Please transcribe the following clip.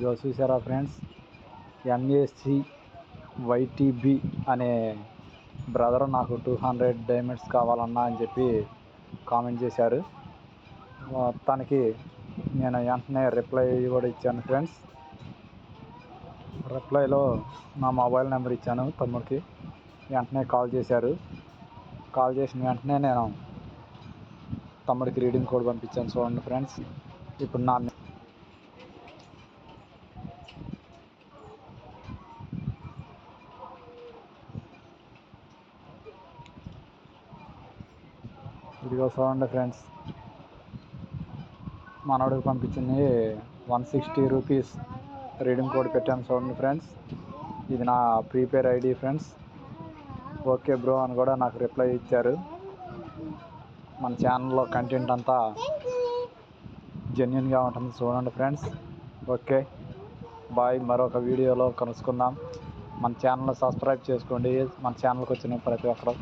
ఇదో చూసారా friends? MAC వైటీబీ అనే బ్రదర్ నాకు టూ హండ్రెడ్ డైమండ్స్ కావాలన్నా అని చెప్పి కామెంట్ చేశారు. తనకి నేను వెంటనే రిప్లై కూడా ఇచ్చాను ఫ్రెండ్స్. రిప్లైలో నా మొబైల్ నెంబర్ ఇచ్చాను తమ్ముడికి. వెంటనే కాల్ చేశారు. కాల్ చేసిన వెంటనే నేను తమ్ముడికి రీడింగ్ కోడ్ పంపించాను చూడండి ఫ్రెండ్స్. ఇప్పుడు నా ఇదిగో చూడండి ఫ్రెండ్స్. మనోడికి పంపించింది one sixty rupees reading code పెట్టాను చూడండి ఫ్రెండ్స్. ఇది నా prepare ID friends. Okay bro అని కూడా నాకు రిప్లై ఇచ్చారు. మన ఛానల్లో కంటెంట్ అంతా జెన్యున్గా ఉంటుంది చూడండి ఫ్రెండ్స్. Okay bye. మరొక వీడియోలో కలుసుకుందాం. మన ఛానల్ సబ్స్క్రైబ్ చేసుకోండి. మన ఛానల్కి వచ్చిన ప్రతి ఒక్కరు.